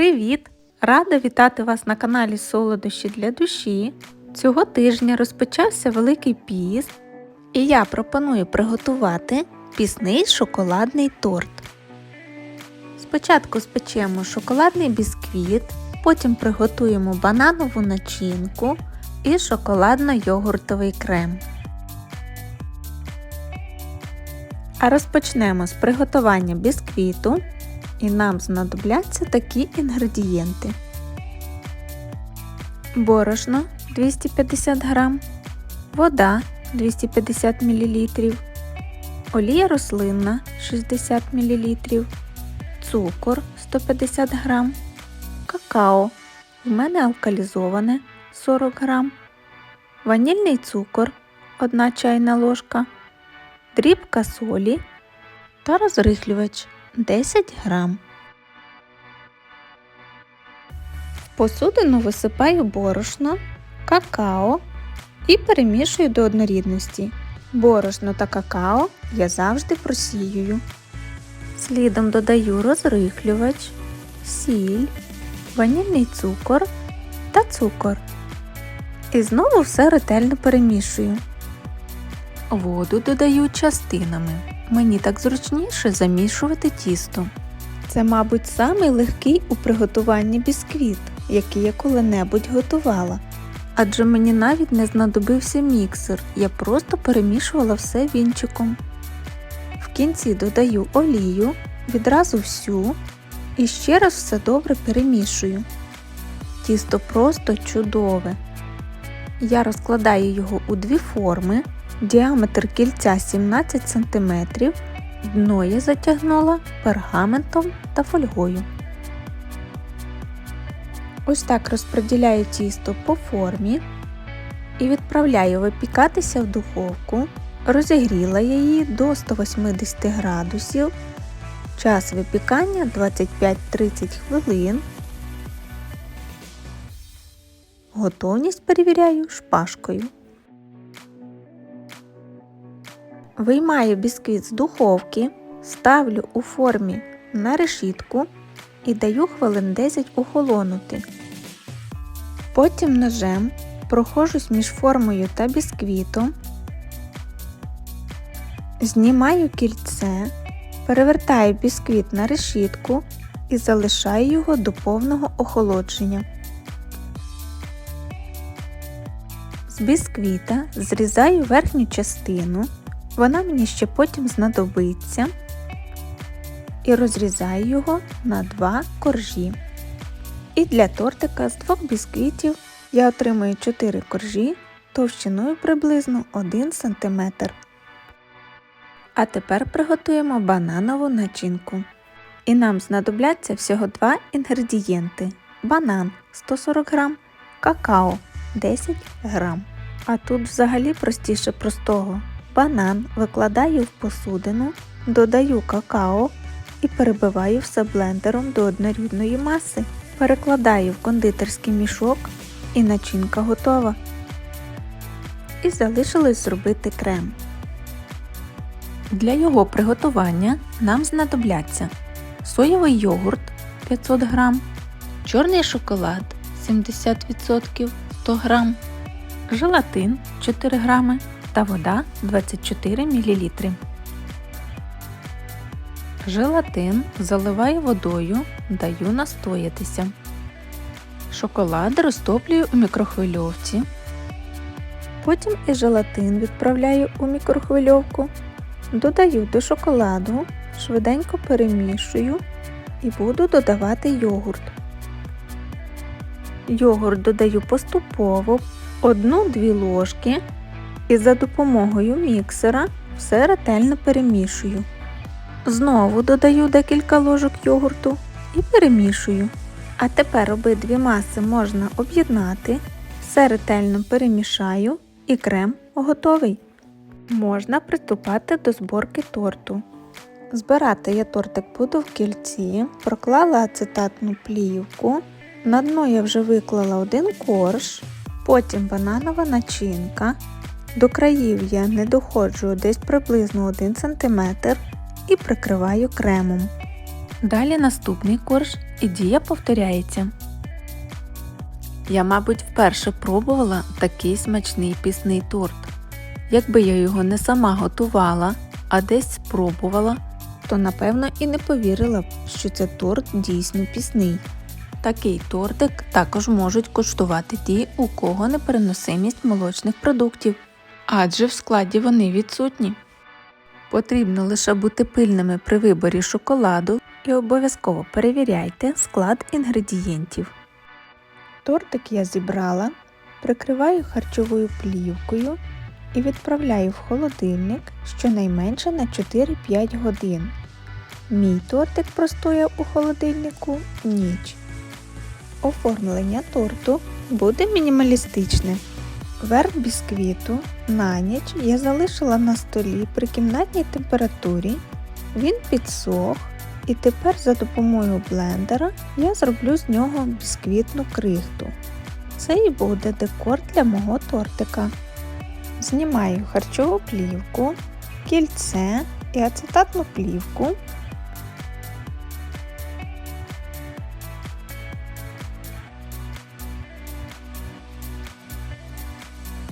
Привіт! Рада вітати вас на каналі Солодощі для душі. Цього тижня розпочався Великий піст, і я пропоную приготувати пісний шоколадний торт. Спочатку спечемо шоколадний бісквіт, потім приготуємо бананову начинку і шоколадно-йогуртовий крем. А розпочнемо з приготування бісквіту і нам знадобляться такі інгредієнти. Борошно 250 г, вода 250 мл, олія рослинна 60 мл, цукор 150 г, какао в мене алкалізоване 40 г, ванільний цукор 1 чайна ложка, дрібка солі та розрихлювач 10 грам. В посудину висипаю борошно, какао і перемішую до однорідності. Борошно та какао я завжди просіюю. Слідом додаю розрихлювач, сіль, ванільний цукор та цукор. І знову все ретельно перемішую. Воду додаю частинами. Мені так зручніше замішувати тісто. Це, мабуть, самий легкий у приготуванні бісквіт, який я коли-небудь готувала. Адже мені навіть не знадобився міксер, я просто перемішувала все вінчиком. В кінці додаю олію, відразу всю і ще раз все добре перемішую. Тісто просто чудове. Я розкладаю його у дві форми. Діаметр кільця 17 см, дно я затягнула пергаментом та фольгою. Ось так розподіляю тісто по формі і відправляю випікатися в духовку. Розігріла я її до 180 градусів. Час випікання 25-30 хвилин. Готовність перевіряю шпажкою. Виймаю бісквіт з духовки, ставлю у формі на решітку і даю хвилин 10 охолонути. Потім ножем прохожусь між формою та бісквітом, знімаю кільце, перевертаю бісквіт на решітку і залишаю його до повного охолодження. З бісквіта зрізаю верхню частину. Вона мені ще потім знадобиться і розрізаю його на два коржі. І для тортика з двох бісквітів я отримую 4 коржі товщиною приблизно 1 см. А тепер приготуємо бананову начинку. І нам знадобляться всього два інгредієнти: банан 140 г, какао 10 г. А тут взагалі простіше простого. Банан викладаю в посудину, додаю какао і перебиваю все блендером до однорідної маси. Перекладаю в кондитерський мішок і начинка готова. І залишилось зробити крем. Для його приготування нам знадобляться соєвий йогурт 500 г, чорний шоколад 70% 100 г, желатин 4 г та вода 24 мл. Желатин заливаю водою, даю настоятися. Шоколад розтоплюю у мікрохвильовці. Потім і желатин відправляю у мікрохвильовку. Додаю до шоколаду, швиденько перемішую і буду додавати йогурт. Йогурт додаю поступово 1-2 ложки і за допомогою міксера все ретельно перемішую. Знову додаю декілька ложок йогурту і перемішую. А тепер обидві маси можна об'єднати, все ретельно перемішаю і крем готовий. Можна приступати до зборки торту. Збирати я тортик буду в кільці, проклала ацетатну плівку, на дно я вже виклала один корж, потім бананова начинка. До країв я не доходжу десь приблизно 1 см і прикриваю кремом. Далі наступний корж і дія повторяється. Я, мабуть, вперше пробувала такий смачний пісний торт. Якби я його не сама готувала, а десь спробувала, то напевно і не повірила б, що це торт дійсно пісний. Такий тортик також можуть куштувати ті, у кого непереносимість молочних продуктів, адже в складі вони відсутні. Потрібно лише бути пильними при виборі шоколаду і обов'язково перевіряйте склад інгредієнтів. Тортик я зібрала, прикриваю харчовою плівкою і відправляю в холодильник щонайменше на 4-5 годин. Мій тортик простояв у холодильнику ніч. Оформлення торту буде мінімалістичне. Верх бісквіту на ніч я залишила на столі при кімнатній температурі. Він підсох, і тепер за допомогою блендера я зроблю з нього бісквітну крихту. Це і буде декор для мого тортика. Знімаю харчову плівку, кільце і ацетатну плівку.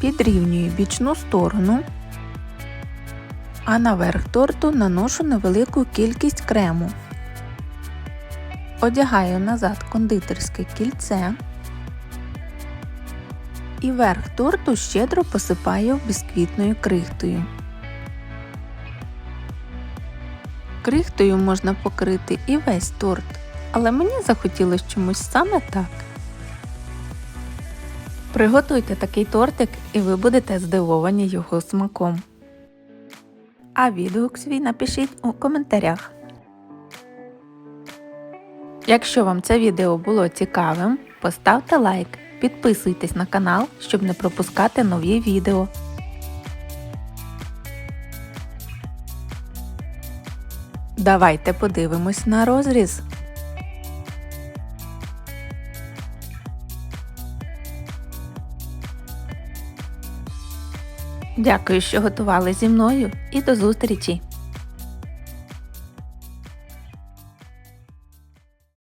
Підрівнюю бічну сторону, а наверх торту наношу невелику кількість крему. Одягаю назад кондитерське кільце і верх торту щедро посипаю бісквітною крихтою. Крихтою можна покрити і весь торт, але мені захотілося чомусь саме так. Приготуйте такий тортик і ви будете здивовані його смаком. А відгук свій напишіть у коментарях. Якщо вам це відео було цікавим, поставте лайк, підписуйтесь на канал, щоб не пропускати нові відео. Давайте подивимось на розріз. Дякую, що готували зі мною і до зустрічі!